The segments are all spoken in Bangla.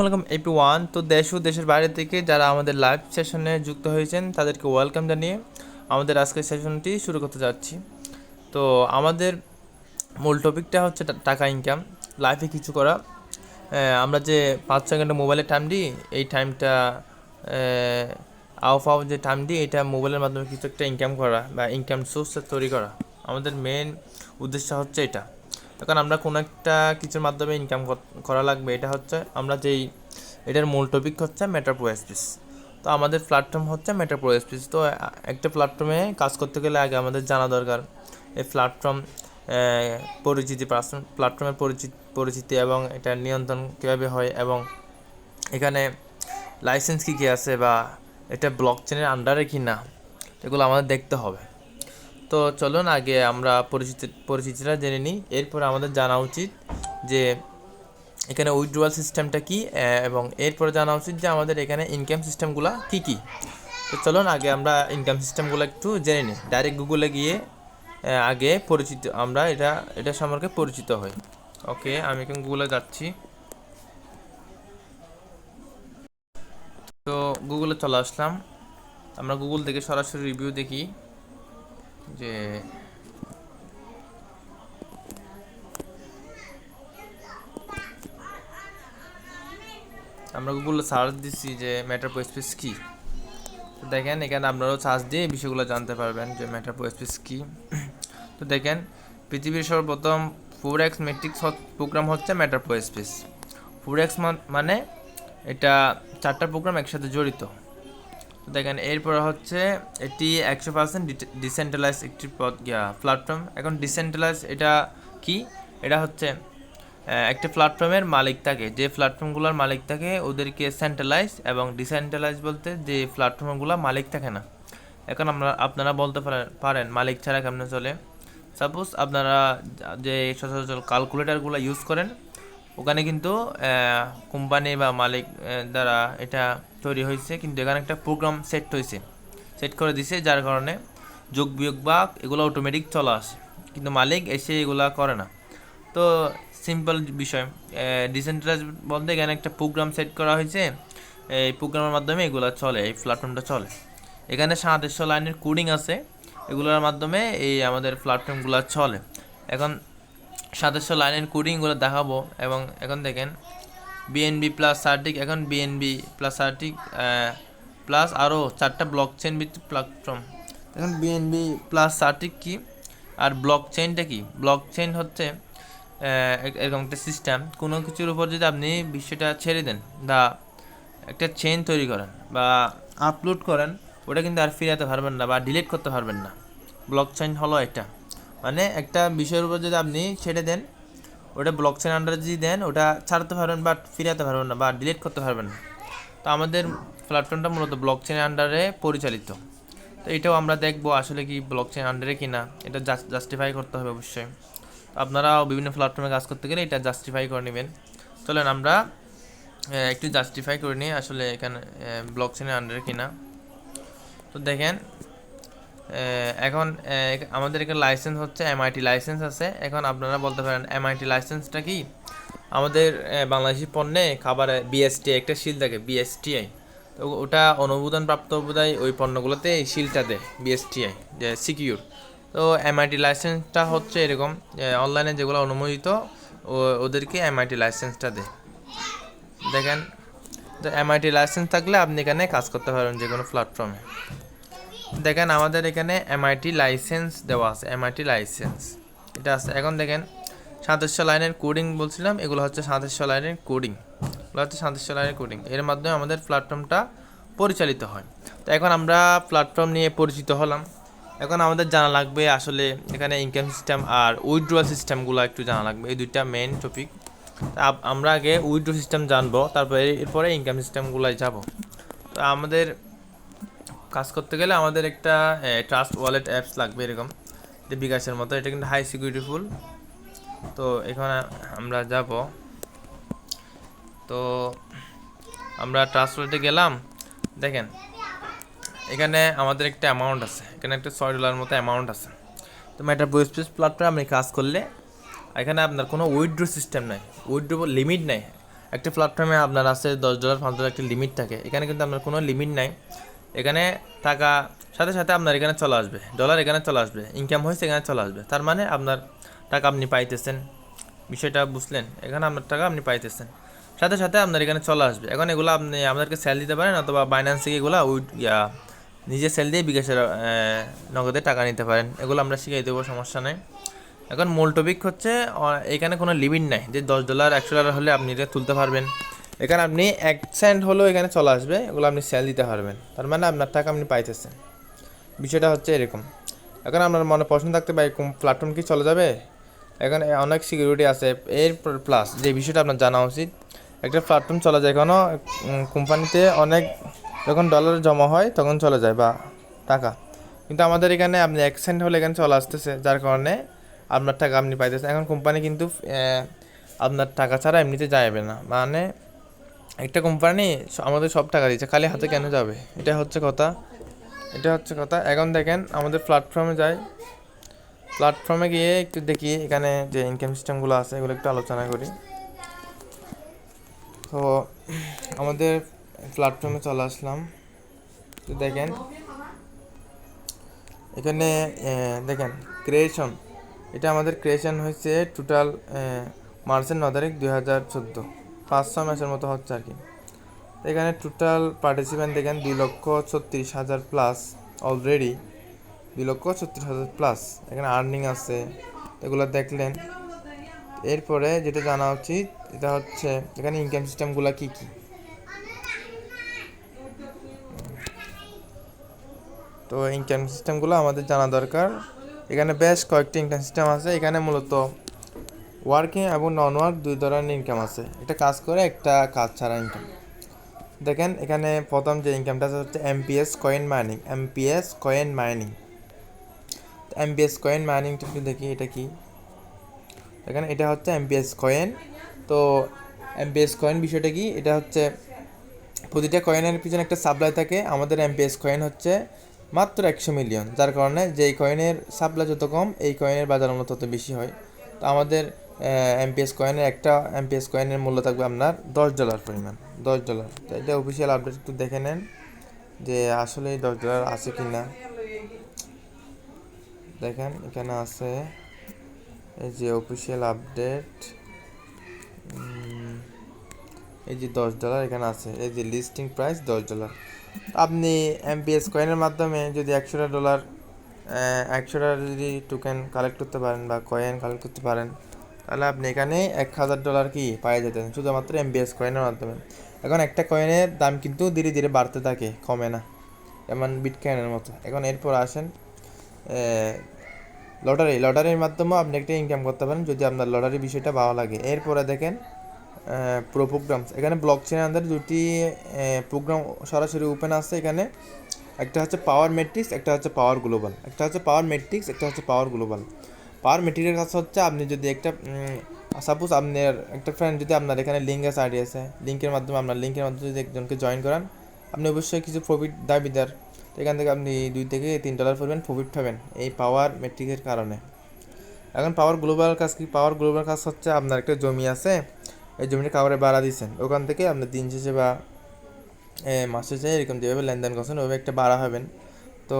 ওয়েলকাম এপি ওয়ান তো দেশ ও দেশের বাইরে থেকে যারা আমাদের লাইভ সেশনে যুক্ত হয়েছেন, তাদেরকে ওয়েলকাম জানিয়ে আমাদের আজকের সেশনটি শুরু করতে যাচ্ছি। তো আমাদের মূল টপিকটা হচ্ছে টাকা ইনকাম লাইফে কিছু করা। আমরা যে পাঁচ ছয় ঘণ্টা মোবাইলের টাইম দিই, এই টাইমটা আউফ আউফ যে টাইম দিই, এটা মোবাইলের মাধ্যমে কিছু একটা ইনকাম করা বা ইনকাম সোর্স তৈরি করা। আমাদের মেন উদ্দেশ্য হচ্ছে এটা। এখন আমরা কোনো একটা কিছুর মাধ্যমে ইনকাম করা লাগবে, এটা হচ্ছে আমরা যেই, এটার মূল টপিক হচ্ছে মেটার প্রোএসপিস তো আমাদের প্ল্যাটফর্ম হচ্ছে মেটার প্রোএসপিস তো একটা প্ল্যাটফর্মে কাজ করতে গেলে আগে আমাদের জানা দরকার। এই প্ল্যাটফর্ম পরিচিতি প্ল্যাটফর্মের পরিচিতি পরিচিতি এবং এটার নিয়ন্ত্রণ কীভাবে হয় এবং এখানে লাইসেন্স কী কী আছে বা এটা ব্লক চেনের আন্ডারে কি না এগুলো আমাদের দেখতে হবে। তো চলুন আগে আমরা পরিচিতি, পরিচিতিটা জেনে নিই। এরপর আমাদের জানা উচিত যে এখানে উইথড্রয়াল সিস্টেমটা কি এবং এরপরে জানা উচিত যে আমাদের এখানে ইনকাম সিস্টেমগুলো কি কি। তো চলুন আগে আমরা ইনকাম সিস্টেমগুলো একটু জেনে নিই। ডাইরেক্ট গুগলে গিয়ে আগে পরিচিত, আমরা এটা এটা সম্পর্কে পরিচিত হই। ওকে আমি এখন গুগলে যাচ্ছি। তো গুগলে চলে আসলাম। আমরা গুগল থেকে সরাসরি রিভিউ দেখি। যে আমরা গুগলে সার্চ দিচ্ছি যে মেটার স্পেস কি। তো দেখেন এখানে আপনারাও সার্চ দিয়ে বিষয়গুলো জানতে পারবেন যে মেটার স্পেস কি। তো দেখেন, পৃথিবীর সর্বপ্রথম ফোর এক্স মেট্রিক্স প্রোগ্রাম হচ্ছে মেটার স্পেস ফোর এক্স মানে এটা চারটা প্রোগ্রাম একসাথে জড়িত। তো দেখেন, এরপর হচ্ছে এটি একশো পার্সেন্ট ডিসেন্ট্রালাইজ একটি প্ল্যাটফর্ম এখন ডিসেন্ট্রালাইজ এটা কি? এটা হচ্ছে একটা প্ল্যাটফর্মের মালিক থাকে। যে প্ল্যাটফর্মগুলোর মালিক থাকে, ওদেরকে সেন্ট্রালাইজ এবং ডিসেন্ট্রালাইজ বলতে যে প্ল্যাটফর্মগুলো মালিক থাকে না। এখন আমরা, আপনারা বলতে পারেন পারেন, মালিক ছাড়া কেমনে চলে? সাপোজ আপনারা যে সচরাচর ক্যালকুলেটারগুলো ইউজ করেন, ওখানে কিন্তু কোম্পানি বা মালিক দ্বারা এটা তৈরি হয়েছে, কিন্তু এখানে একটা প্রোগ্রাম সেট হয়েছে। সেট করে দিছে, যার কারণে যোগ বিয়োগ বা এগুলো অটোমেটিক চলে আসে। কিন্তু মালিক এসে এগুলা করে না। তো সিম্পল বিষয় ডিসেন্ট্রালাইজ বলতে এখানে একটা প্রোগ্রাম সেট করা হয়েছে। এই প্রোগ্রামের মাধ্যমে এগুলো চলে, এই প্ল্যাটফর্মটা চলে। এখানে সাতশো লাইনের কোডিং আছে। এগুলোর মাধ্যমে এই আমাদের প্ল্যাটফর্মগুলো চলে। এখন সাতাশশো লাইনের কোডিংগুলো দেখাবো, এবং এখন দেখেন বিএনবি প্লাস সার্টিক এখন বিএনবি প্লাস সার্টিক প্লাস আরও চারটা ব্লক চেন ভিত্তিক প্ল্যাটফর্ম এখন বিএনবি প্লাস সার্টিক কি? আর ব্লক চেইনটা কি? ব্লক চেইন হচ্ছে এরকম একটা সিস্টেম কোনো কিছুর উপর যদি আপনি বিষয়টা ছেড়ে দেন বা একটা চেইন তৈরি করেন বা আপলোড করেন, ওটা কিন্তু আর ফিরাতে পারবেন না বা ডিলিট করতে পারবেন না। ব্লক চেইন হলো এটা। মানে একটা বিষয়ের উপর যদি আপনি ছেড়ে দেন ওটা ব্লক চেইন আন্ডারে যদি দেন, ওটা ছাড়তে পারবেন বা ফিরাতে পারবেন না বা ডিলিট করতে পারবেন না। তো আমাদের প্ল্যাটফর্মটা মূলত ব্লক চেইন আন্ডারে পরিচালিত। তো এটাও আমরা দেখব আসলে কি ব্লক চেইন আন্ডারে কিনা, এটা জাস্টিফাই করতে হবে অবশ্যই। আপনারাও বিভিন্ন প্ল্যাটফর্মে কাজ করতে গেলে এটা জাস্টিফাই করে নেবেন। চলেন আমরা একটু জাস্টিফাই করে নিই আসলে এখানে ব্লক চেইনের আন্ডারে কিনা। তো দেখেন এখন আমাদের এখানে লাইসেন্স হচ্ছে এমআইটি লাইসেন্স আছে। এখন আপনারা বলতে পারেন এমআইটি লাইসেন্সটা কি? আমাদের বাংলাদেশি পণ্যে খাবারে বিএসটি একটা শিল থাকে বিএসটিআই তো ওটা অনুমোদন প্রাপ্ত বোধহয় ওই পণ্যগুলোতে এই শিলটা দেয় বিএসটিআই যে সিকিউর তো এমআইটি লাইসেন্সটা হচ্ছে এরকম অনলাইনে যেগুলো অনুমোদিত ওদেরকে এমআইটি লাইসেন্সটা দেয়। দেখেন, তো এমআইটি লাইসেন্স থাকলে আপনি এখানে কাজ করতে পারবেন যে কোনো প্ল্যাটফর্মে দেখেন আমাদের এখানে এমআইটি লাইসেন্স দেওয়া আছে এমআইটি লাইসেন্স এটা আছে, এখন দেখেন সাতাশশো লাইনের কোডিং বলছিলাম, এগুলো হচ্ছে সাতাশশো লাইনের কোডিং এগুলো হচ্ছে সাতাশশো লাইনের কোডিং এর মাধ্যমে আমাদের প্ল্যাটফর্মটা পরিচালিত হয়। তো এখন আমরা প্ল্যাটফর্ম নিয়ে পরিচিত হলাম। এখন আমাদের জানা লাগবে আসলে এখানে ইনকাম সিস্টেম আর উইথড্রয়াল সিস্টেমগুলো একটু জানা লাগবে, এই দুইটা মেইন টপিক আমরা আগে উইথড্র সিস্টেম জানব, তারপরে এরপরে ইনকাম সিস্টেমগুলোয় যাব। তো আমাদের কাজ করতে গেলে আমাদের একটা ট্রাস্ট ওয়ালেট অ্যাপস লাগবে এরকম, যে বিকাশের মতো। এটা কিন্তু হাই সিকিউরিটি ফুল তো এখানে আমরা যাব। তো আমরা ট্রাস্ট ওয়ালেটে গেলাম। দেখেন, এখানে আমাদের একটা অ্যামাউন্ট আছে। এখানে একটা ছয় ডলার মতো অ্যামাউন্ট আছে। তো ম্যাটার বয়েসপেস প্ল্যাটফর্মে আপনি কাজ করলে এখানে আপনার কোনো উইথড্র সিস্টেম নাই। উইথড্র লিমিট নাই। একটা প্ল্যাটফর্মে আপনার আছে দশ ডলার পাঁচ ডলার একটা লিমিট থাকে। এখানে কিন্তু আপনার কোনো লিমিট নাই। এখানে টাকা সাথে সাথে আপনার এখানে চলে আসবে। ডলার এখানে চলে আসবে ইনকাম হয়েছে এখানে চলে আসবে। তার মানে আপনার টাকা আপনি পাইতেছেন। বিষয়টা বুঝলেন? এখানে আপনার টাকা আপনি পাইতেছেন। সাথে সাথে আপনার এখানে চলে আসবে। এখন এগুলো আপনি আমাদেরকে সেল দিতে পারেন অথবা বাইন্যান্স থেকে ইয়া, নিজে সেল দিয়ে বিকাশের নগদে টাকা নিতে পারেন। এগুলো আমরা শিখিয়ে দেবো, সমস্যা নেই। এখন মূল টপিক হচ্ছে এখানে কোনো লিমিট নাই। যে দশ ডলার একশো ডলার হলে আপনি এটা তুলতে পারবেন। এখানে আপনি এক সেন্ট হলেও এখানে চলে আসবে, এগুলো আপনি সেল দিতে পারবেন। তার মানে আপনার টাকা আপনি পাইতেছেন। বিষয়টা হচ্ছে এরকম। এখন আপনার মনে প্রশ্ন থাকতে পারে প্ল্যাটফর্ম কি চলে যাবে? এখানে অনেক সিকিউরিটি আছে, এর প্লাস যে বিষয়টা আপনার জানা উচিত। একটা প্ল্যাটফর্ম চলে যায় কোনো কোম্পানিতে অনেক, যখন ডলার জমা হয়, তখন চলে যায় বা টাকা। কিন্তু আমাদের এখানে আপনি এক সেন্ট হলে এখানে চলে আসতেছে, যার কারণে আপনার টাকা আপনি পাইতেছেন। এখন কোম্পানি কিন্তু আপনার টাকা ছাড়া এমনিতে যাবে না। মানে একটা কোম্পানি আমাদের সব টাকা দিচ্ছে খালি হাতে কেন যাবে? এটা হচ্ছে কথা। এটা হচ্ছে কথা। এখন দেখেন, আমাদের প্ল্যাটফর্মে যাই। প্ল্যাটফর্মে গিয়ে একটু দেখি এখানে যে ইনকাম সিস্টেমগুলো আছে, এগুলো একটু আলোচনা করি। তো, আমাদের প্ল্যাটফর্মে চলে আসলাম। তো দেখেন, এখানে দেখেন ক্রিয়েশন এটা আমাদের ক্রিয়েশন হয়েছে টোটাল মার্চের ন তারিখ দুই হাজার চোদ্দ। পাঁচ, ছয় মাসের মতো হচ্ছে আর কি। এখানে টোটাল পার্টিসিপেন্ট দেখেন দুই লক্ষ ছত্রিশ হাজার প্লাস অলরেডি দুই লক্ষ ছত্রিশ হাজার প্লাস এখানে আর্নিং আছে। এগুলো দেখলেন। এরপরে যেটা জানা উচিত, এটা হচ্ছে এখানে ইনকাম সিস্টেমগুলো কী কী? তো ইনকাম সিস্টেমগুলো আমাদের জানা দরকার। এখানে বেশ কয়েকটি ইনকাম সিস্টেম আছে। এখানে মূলত ওয়ার্কিং এবং নন ওয়ার্ক দুই ধরনের ইনকাম আছে। একটা কাজ করে, একটা কাজ ছাড়া ইনকাম দেখেন, এখানে প্রথম যে ইনকামটা আছে, হচ্ছে MPS coin mining MPS coin mining MPS coin মাইনিংটা একটু দেখি, এটা কি? এখানে এটা হচ্ছে এমপিএস কয়েন তো এমপিএস কয়েন বিষয়টা কি? এটা হচ্ছে প্রতিটা কয়েনের পিছনে একটা সাপ্লাই থাকে। আমাদের এমপিএস কয়েন হচ্ছে মাত্র একশো মিলিয়ন যার কারণে যেই কয়েনের সাপ্লাই যত কম, এই কয়েনের বাজার মূল্য তত বেশি হয়। তো আমাদের এমপিএস কয়েনের একটা এমপিএস কয়েনের মূল্য থাকবে আপনার দশ ডলার পরিমাণ, দশ ডলার তো এটা অফিসিয়াল আপডেট একটু দেখে নেন যে আসলে দশ ডলার আছে কি না দেখেন, এখানে আছে এই যে অফিসিয়াল আপডেট এই যে দশ ডলার এখানে আছে, এই যে লিস্টিং প্রাইস দশ ডলার আপনি এমপিএস কয়েনের মাধ্যমে যদি একশোটা ডলার একশোটা যদি টোকেন কালেক্ট করতে পারেন বা কয়েন কালেক্ট করতে পারেন তাহলে আপনি এখানে এক হাজার ডলার কি পাই যেতেন? শুধুমাত্র এমবিএস কয়েনের মাধ্যমে। এখন একটা কয়েনের দাম কিন্তু ধীরে ধীরে বাড়তে থাকে, কমে না। যেমন বিটকয়েনের মতো। এখন এরপর আসেন লটারি লটারির মাধ্যমেও আপনি একটা ইনকাম করতে পারেন যদি আপনার লটারি বিষয়টা ভালো লাগে। এরপরে দেখেন প্রো প্রোগ্রামস এখানে ব্লক চেনের আন্ডার দুটি প্রোগ্রাম সরাসরি ওপেন আছে এখানে। একটা হচ্ছে পাওয়ার মেট্রিক্স একটা হচ্ছে পাওয়ার গ্লোবাল একটা হচ্ছে পাওয়ার মেট্রিক্স একটা হচ্ছে পাওয়ার গ্লোবাল পাওয়ার মেট্রিক্সের কাছে হচ্ছে আপনি যদি একটা সাপোজ আপনার একটা ফ্রেন্ড যদি আপনার এখানে লিঙ্ক আছে, আইডি আছে লিঙ্কের মাধ্যমে আপনার লিঙ্কের মাধ্যমে যদি একজনকে জয়েন করান, আপনি অবশ্যই কিছু প্রফিট দাবিদার, তো এখান থেকে আপনি দুই থেকে তিন ডলার পরিমাণ প্রফিট পাবেন এই পাওয়ার মেট্রিকের কারণে। এখন পাওয়ার গ্লোবাল কাজ কি? পাওয়ার গ্লোবাল কাজ হচ্ছে আপনার একটা জমি আছে, এই জমিটা কাউরে ভাড়া দিচ্ছেন ওখান থেকে আপনার দিন শেষে বা মাস শেষে এরকম যেভাবে লেনদেন করছেন ওইভাবে একটা ভাড়া হবেন। তো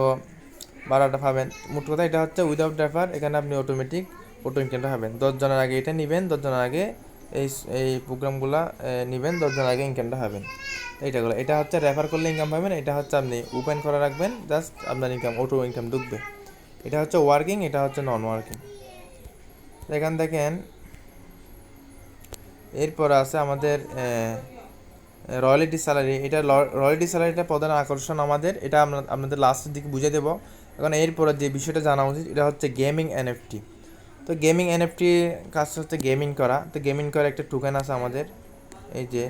ভাড়াটা পাবেন। মোট কথা এটা হচ্ছে উইদাউট ড্রাইভার এখানে আপনি অটোমেটিক অটো ইনকামটা পাবেন। দশজনের আগে এটা নেবেন দশজনের আগে এই এই প্রোগ্রামগুলো নেবেন দশজনের আগে ইনকামটা পাবেন। এইটাগুলো এটা হচ্ছে রেফার করলে ইনকাম পাবেন, এটা হচ্ছে আপনি ওপেন করে রাখবেন জাস্ট আপনার ইনকাম অটো ইনকাম ঢুকবে। এটা হচ্ছে ওয়ার্কিং এটা হচ্ছে নন ওয়ার্কিং এখান দেখেন, এরপর আছে আমাদের রয়্যালিটি স্যালারি এটা রয়্যালিটি স্যালারিটা প্রধান আকর্ষণ আমাদের, এটা আপনাদের লাস্টের দিকে বুঝে দেবো। এখন এরপরে যে বিষয়টা জানা উচিত, এটা হচ্ছে গেমিং এনএফটি। তো গেমিং এনএফটি কাজ হচ্ছে গেমিং করা। তো গেমিং করা একটা টোকেন আছে আমাদের, এই যে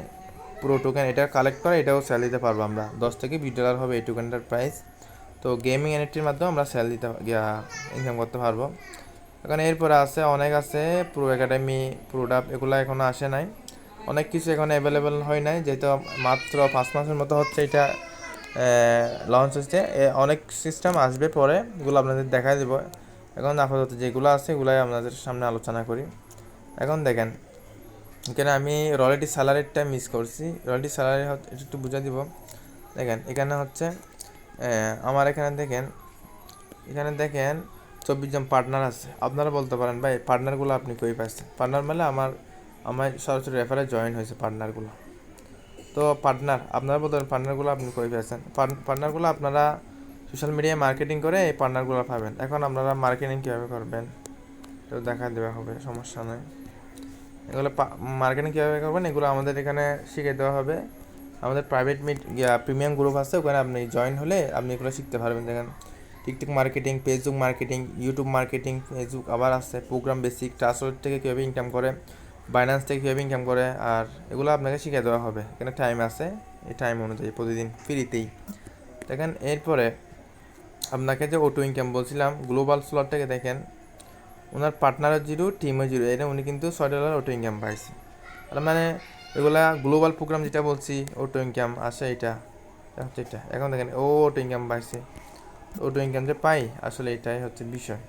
পুরো টোকেন এটা কালেক্ট করা, এটাও সেল দিতে পারব আমরা। দশ থেকে বিশ ডলার হবে এই টোকেনটার প্রাইস তো গেমিং এনএফটির মাধ্যমে আমরা সেল দিতে ইনকাম করতে পারব। এখন এরপরে আছে, অনেক আছে প্রো একাডেমি প্রোডাপ এগুলো এখনও আসে নাই। অনেক কিছু এখন অ্যাভেলেবেল হয় নাই, যেহেতু মাত্র পাঁচ মাসের মতো হচ্ছে এটা লঞ্চ হচ্ছে। অনেক সিস্টেম আসবে পরে, এগুলো আপনাদের দেখাই দেবো। এখন আপাতত যেগুলো আছে, এগুলাই আপনাদের সামনে আলোচনা করি। এখন দেখেন, এখানে আমি রয়্যালটি স্যালারিটা মিস করছি। রয়্যালটি স্যালারি একটু বুঝা দিব। দেখেন, এখানে হচ্ছে আমার এখানে দেখেন এখানে দেখেন চব্বিশ জন পার্টনার আছে। আপনারা বলতে পারেন, ভাই পার্টনারগুলো আপনি কই পাইছেন? পার্টনার মানে আমার আমার সরাসরি রেফারে জয়েন হয়েছে পার্টনারগুলো তো পার্টনার আপনারা বলতে পারেন পার্টনারগুলো আপনি কই পাইছেন পার্টনারগুলো আপনারা সোশ্যাল মিডিয়ায় মার্কেটিং করে এই পার্টনারগুলো পাবেন। এখন আপনারা মার্কেটিং কীভাবে করবেন? তো দেখা দেওয়া হবে, সমস্যা নয় এগুলো মার্কেটিং কীভাবে করবেন? এগুলো আমাদের এখানে শিখিয়ে দেওয়া হবে। আমাদের প্রাইভেট মিট প্রিমিয়াম গ্রুপ আছে, ওখানে আপনি জয়েন হলে আপনি এগুলো শিখতে পারবেন। দেখেন TikTok marketing Facebook marketing YouTube marketing Facebook আবার আছে প্রোগ্রাম বেসিক ট্রান্সফার থেকে কীভাবে ইনকাম করে। বাইন্যান্স থেকে কীভাবে ইনকাম করে? আর এগুলো আপনাকে শিখিয়ে দেওয়া হবে। এখানে টাইম আছে। এই টাইম অনুযায়ী প্রতিদিন ফ্রিতেই দেখেন, এরপরে আপনাকে যে অটো ইনকাম বলছিলাম গ্লোবাল স্লট থেকে দেখেন। ওনার পার্টনারও জিরো টিমও জিরো এটা উনি কিন্তু ছয় ডলার অটো ইনকাম পাইছে। তার মানে এগুলা গ্লোবাল প্রোগ্রাম যেটা বলছি অটো ইনকাম আসে এটা। হচ্ছে এটা। এখন দেখেন, ও অটো ইনকাম পাইছে। অটো ইনকাম যে পাই, আসলে এটাই হচ্ছে বিষয়।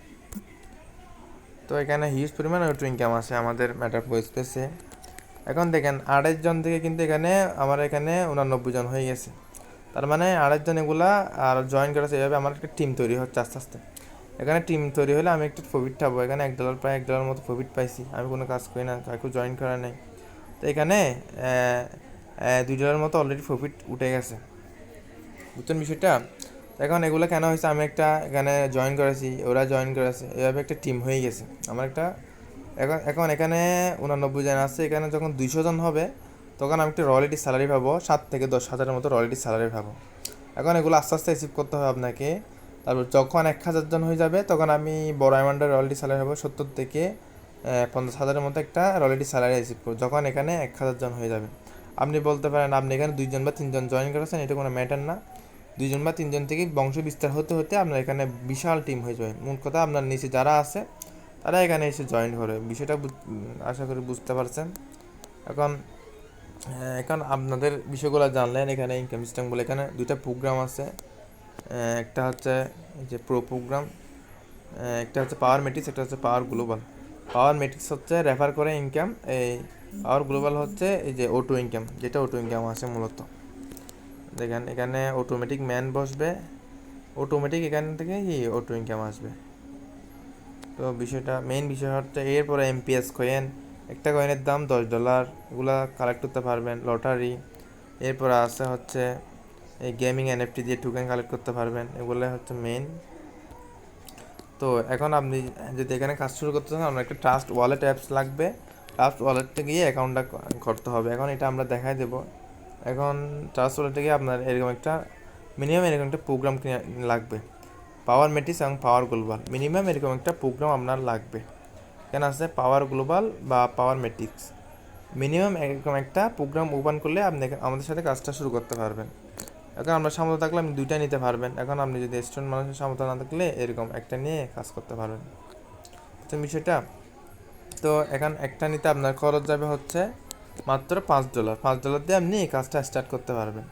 তো এখানে হিউজ পরিমাণ অটো ইনকাম আছে, আমাদের ম্যাটার স্পেসে এখন দেখেন আড়াইশ জন থেকে কিন্তু এখানে আমার এখানে উনানব্বই জন হয়ে গেছে। তার মানে আড়াইশ জন এগুলা আর জয়েন করেছে এভাবে আমার একটা টিম তৈরি হচ্ছে আস্তে আস্তে। এখানে টিম তৈরি হলে আমি একটু প্রফিট পাবো। এখানে এক ডলার প্রায় এক ডলার মতো প্রফিট পাইছি। আমি কোনো কাজ করি না, কাউকে জয়েন করা নেই। তো এখানে দুই ডলার মতো অলরেডি প্রফিট উঠে গেছে। বুঝছেন বিষয়টা? এখন এগুলো কেন হয়েছে? আমি একটা এখানে জয়েন করেছি, ওরা জয়েন করেছে, এভাবে একটা টিম হয়ে গেছে। আমার একটা এখন এখন এখানে উনানব্বই জন আছে, এখানে যখন দুইশো জন হবে, তখন আমি একটা রয়্যালিটি স্যালারি পাবো, সাত থেকে দশ হাজারের মতো রয়্যালিটি স্যালারি পাবো। এখন এগুলো আস্তে আস্তে রিসিভ করতে হবে আপনাকে। তারপর যখন এক হাজার জন হয়ে যাবে, তখন আমি বড় অ্যামাউন্টের রয়্যালিটি স্যালারি পাবো, সত্তর থেকে পঞ্চাশ হাজারের মতো একটা রয়্যালিটি স্যালারি রিসিভ করব, যখন এখানে এক হাজার জন হয়ে যাবে। আপনি বলতে পারেন, আপনি এখানে দুইজন বা তিনজন জয়েন করেছেন, এটা কোনো ম্যাটার না। দুইজন বা তিনজন থেকে বংশ বিস্তার হতে হতে আপনার এখানে বিশাল টিম হয়ে যাবে মূল কথা আপনার নিচে যারা আছে, তারা এখানে এসে জয়েন করে। বিষয়টা আশা করি বুঝতে পারছেন। এখন এখন আপনাদের বিষয়গুলো জানলেন। এখানে ইনকাম সিস্টেম বলে এখানে দুইটা প্রোগ্রাম আছে। একটা হচ্ছে যে প্রো প্রোগ্রাম একটা হচ্ছে পাওয়ার মেট্রিক্স একটা হচ্ছে পাওয়ার গ্লোবাল পাওয়ার মেট্রিক্স হচ্ছে রেফার করে ইনকাম এই পাওয়ার গ্লোবাল হচ্ছে এই যে অটো ইনকাম যেটা অটো ইনকাম আছে মূলত। দেখেন, এখানে অটোমেটিক ম্যান বসবে অটোমেটিক এখান থেকে কি অটো ইনকাম আসবে? তো বিষয়টা মেইন বিষয় হচ্ছে এরপরে এমপিএস কয়েন একটা কয়েনের দাম দশ ডলার এগুলা কালেক্ট করতে পারবেন লটারি এরপর আছে হচ্ছে এই গেমিং এনএফটি দিয়ে টোকেন কালেক্ট করতে পারবেন এগুলো হচ্ছে মেইন তো এখন আপনি যদি এখানে কাজ শুরু করতে চান, আপনার একটা ট্রাস্ট ওয়ালেট অ্যাপস লাগবে ট্রাস্ট ওয়ালেটে গিয়ে অ্যাকাউন্টটা করতে হবে। এখন এটা আমরা দেখাই দেব। এখন চার্জ ওয়ালেটে গিয়ে আপনার এরকম একটা মিনিমাম এরকম একটা প্রোগ্রাম লাগবে। পাওয়ার মেটিস এবং পাওয়ার গ্লোবাল মিনিমাম এরকম একটা প্রোগ্রাম আপনার লাগবে। এখানে আছে পাওয়ার গ্লোবাল বা পাওয়ার মেট্রিক্স মিনিমাম এরকম একটা প্রোগ্রাম ওপেন করলে আপনি আমাদের সাথে কাজটা শুরু করতে পারবেন। এখন আপনার সামর্থ্য থাকলে আপনি দুইটা নিতে পারবেন। এখন আপনি যদি স্টুডেন্ট মানুষের সামর্থ্য না থাকলে এরকম একটা নিয়ে কাজ করতে পারবেন। তো বিষয়টা, তো এখন একটা নিতে আপনার খরচ যাবে হচ্ছে মাত্র পাঁচ ডলার পাঁচ ডলার দিয়ে আপনি এই কাজটা স্টার্ট করতে পারবেন।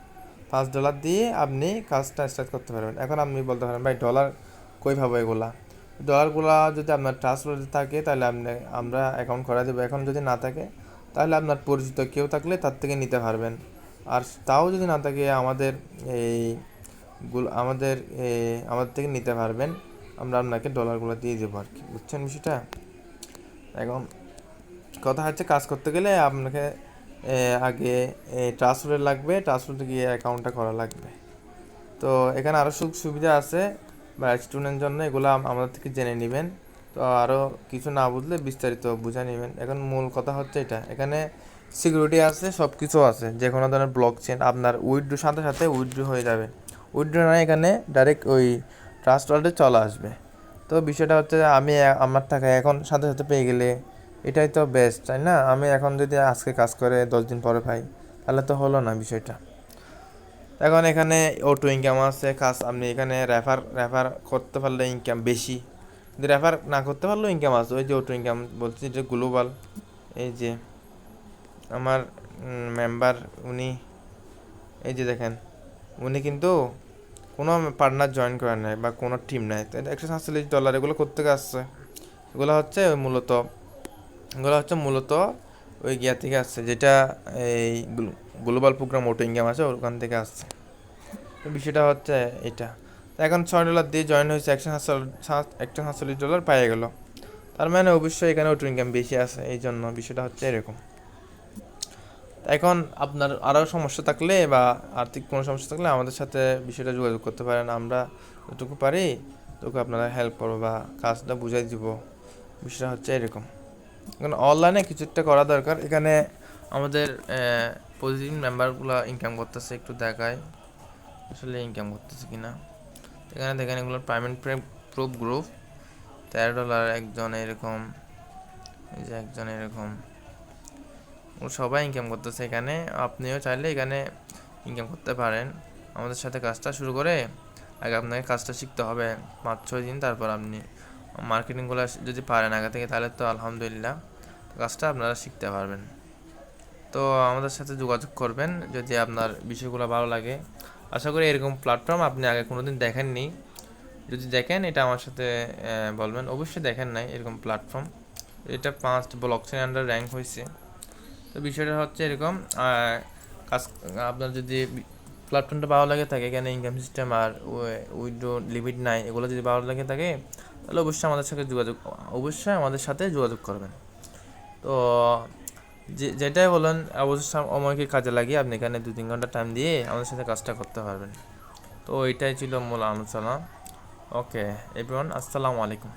পাঁচ ডলার দিয়ে আপনি কাজটা স্টার্ট করতে পারবেন। এখন আপনি বলতে পারেন, ভাই ডলার কই পাবো এগুলা? ডলারগুলা যদি আপনার ট্রান্সফার থাকে, তাহলে আপনি, আমরা অ্যাকাউন্ট করা দেবো। এখন যদি না থাকে, তাহলে আপনার পরিচিত কেউ থাকলে তার থেকে নিতে পারবেন। আর তাও যদি না থাকে, আমাদের এই আমাদের আমাদের থেকে নিতে পারবেন। আমরা আপনাকে ডলারগুলো দিয়ে দেবো আর কি। বুঝছেন বিষয়টা? এখন কথা হচ্ছে, কাজ করতে গেলে আপনাকে আগে ট্রান্সফার লাগবে ট্রান্সফারতে গিয়ে অ্যাকাউন্টটা করা লাগবে। তো এখানে আরও সুখ সুবিধা আছে, বা স্টুডেন্টের জন্য এগুলো আমাদের থেকে জেনে নেবেন। তো আরও কিছু না বুঝলে বিস্তারিত বুঝে নেবেন। এখন মূল কথা হচ্ছে এটা, এখানে সিকিউরিটি আছে সব কিছু আছে যে কোনো ধরনের ব্লক চেন আপনার উইথড্রোর সাথে সাথে উইথড্রো হয়ে যাবে। উইথড্রো না এখানে ডাইরেক্ট ওই ট্রাস্ট চলে আসবে। তো বিষয়টা হচ্ছে আমি, আমার টাকা এখন সাথে সাথে পেয়ে গেলে এটাই তো বেস্ট তাই না? আমি এখন যদি আজকে কাজ করে দশ দিন পরে পাই, তাহলে তো হলো না বিষয়টা। এখন এখানে অটো ইনকাম আছে কাজ আপনি এখানে রেফার রেফার করতে পারলে ইনকাম বেশি। যদি রেফার না করতে পারলেও ইনকাম আছে, ওই যে অটো ইনকাম বলছি, যে গ্লোবাল এই যে আমার মেম্বার উনি, এই যে দেখেন, উনি কিন্তু কোনো পার্টনার জয়েন করেন নাই বা কোনো টিম নাই। একশো সাতচল্লিশ ডলার এগুলো করতে আসছে? এগুলো হচ্ছে মূলত এগুলো হচ্ছে মূলত ওই গিয়া থেকে আসছে, যেটা এই গ্লোবাল প্রোগ্রাম ওটো ইনকাম আছে, ওখান থেকে আসছে। বিষয়টা হচ্ছে এটা। এখন ছয় ডলার দিয়ে জয়েন হয়েছে, একশো সাতচল্লিশ একশো সাতচল্লিশ ডলার পাইয়ে গেল। তার মানে অবশ্যই এখানে ওটো ইনকাম বেশি আছে, এই জন্য বিষয়টা হচ্ছে এরকম। এখন আপনার আরও সমস্যা থাকলে বা আর্থিক কোনো সমস্যা থাকলে আমাদের সাথে বিষয়টা যোগাযোগ করতে পারেন, আমরা যতটুকু পারি তোকে আপনারা হেল্প করব বা কাজটা বুঝাই দিব। বিষয়টা হচ্ছে এরকম। এখন অনলাইনে কিছু একটা করা দরকার। এখানে আমাদের প্রতিদিন মেম্বারগুলো ইনকাম করতেছে, একটু দেখায় আসলে ইনকাম করতেছে কিনা। এখানে দেখেন, এগুলো প্রাইমেন্ট প্রুফ গ্রুপ তেরো ডলার একজন এরকম, এই যে একজন এরকম। সবাই ইনকাম করতেছে এখানে। আপনিও চাইলে এখানে ইনকাম করতে পারেন। আমাদের সাথে কাজটা শুরু করে, আগে আপনাকে কাজটা শিখতে হবে। পাঁচ ছয় দিন, তারপর আপনি মার্কেটিংগুলো যদি পারেন আগে থেকে, তাহলে তো আলহামদুলিল্লাহ কাজটা আপনারা শিখতে পারবেন। তো আমাদের সাথে যোগাযোগ করবেন যদি আপনার বিষয়গুলো ভালো লাগে। আশা করি এরকম প্ল্যাটফর্ম আপনি আগে কোনো দিন দেখেননি। যদি দেখেন, এটা আমার সাথে বলবেন। অবশ্যই দেখেন নাই এরকম প্ল্যাটফর্ম এটা পাঁচ ব্লক চেন আন্ডার র্যাঙ্ক হয়েছে তো বিষয়টা হচ্ছে এরকম কাজ, আপনার যদি প্ল্যাটফর্মটা ভালো লাগে থাকে, এখানে ইনকাম সিস্টেম আর উইডো লিমিট নাই, এগুলো যদি ভালো লাগে থাকে তাহলে অবশ্যই আমাদের সাথে যোগাযোগ, অবশ্যই আমাদের সাথে যোগাযোগ করবেন। তো, যে, যেটাই বলেন, অবশ্যই সময়কে কাজে লাগিয়ে আপনি এখানে দু তিন ঘণ্টা টাইম দিয়ে আমাদের সাথে কাজটা করতে পারবেন। তো, এটাই ছিল মূল আলোচনা। ওকে এভরিওয়ান আসসালামু আলাইকুম।